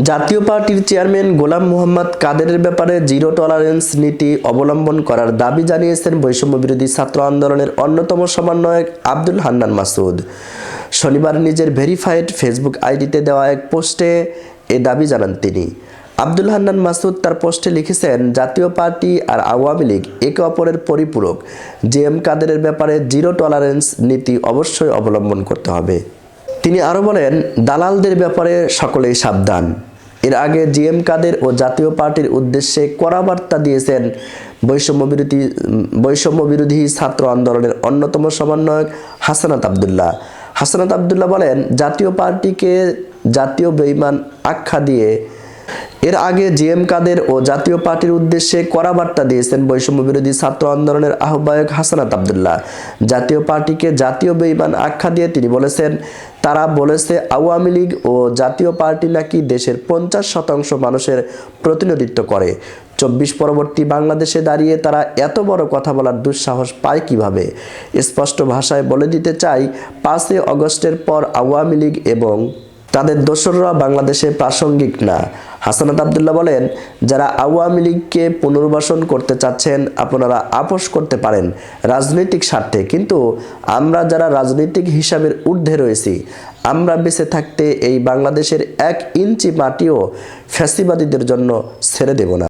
জাতীয় পার্টির চেয়ারম্যান গোলাম মোহাম্মদ কাদেরের ব্যাপারে জিরো টলারেন্স নীতি অবলম্বন করার দাবি জানিয়েছেন বৈষম্য বিরোধী ছাত্র আন্দোলনের অন্যতম সমন্বয়ক আব্দুল হান্নান মাসুদ। শনিবার নিজের ভেরিফাইড ফেসবুক আইডিতে দেওয়া এক পোস্টে এ দাবি জানান তিনি। আব্দুল হান্নান মাসুদ তার পোস্টে লিখেছেন, জাতীয় পার্টি আর আওয়ামী লীগ একে অপরের পরিপূরক। জে এম কাদেরের ব্যাপারে জিরো টলারেন্স নীতি অবশ্যই অবলম্বন করতে হবে। তিনি আরও বলেন, দালালদের ব্যাপারে সকলেই সাবধান। এর আগে জিএম কাদের ও জাতীয় পার্টির উদ্দেশ্যে কড়া বার্তা দিয়েছেন বৈষম্য বিরোধী বৈষম্য বিরোধী ছাত্র আন্দোলনের অন্যতম সমন্বয়ক হাসানাত আবদুল্লাহ। হাসানাত আবদুল্লাহ বলেন, জাতীয় পার্টিকে জাতীয় বেইমান আখ্যা দিয়ে এর আগে জিএম কাদের ও জাতীয় পার্টির উদ্দেশ্যে কড়া বার্তা দিয়েছেন বৈষম্য বিরোধী ছাত্র আন্দোলনের আহ্বায়ক হাসানাত আবদুল্লাহ। জাতীয় পার্টিকে জাতীয় বেইমান আখ্যা দিয়ে তিনি বলেছেন, তারা বলেছে আওয়ামী লীগ ও জাতীয় পার্টি নাকি দেশের পঞ্চাশ শতাংশ মানুষের প্রতিনিধিত্ব করে। চব্বিশ পরবর্তী বাংলাদেশে দাঁড়িয়ে তারা এত বড় কথা বলার দুঃসাহস পায় কীভাবে? স্পষ্ট ভাষায় বলে দিতে চাই, পাঁচই অগস্টের পর আওয়ামী লীগ এবং তাদের দোসররা বাংলাদেশে প্রাসঙ্গিক না। হাসানাত আবদুল্লাহ বলেন, যারা আওয়ামী লীগকে পুনর্বাসন করতে চাচ্ছেন, আপনারা আপোষ করতে পারেন রাজনৈতিক স্বার্থে। কিন্তু আমরা যারা রাজনৈতিক হিসাবের ঊর্ধ্বে রয়েছি, আমরা বেঁচে থাকতে এই বাংলাদেশের এক ইঞ্চি মাটিও ফ্যাসিবাদীদের জন্য ছেড়ে দেব না।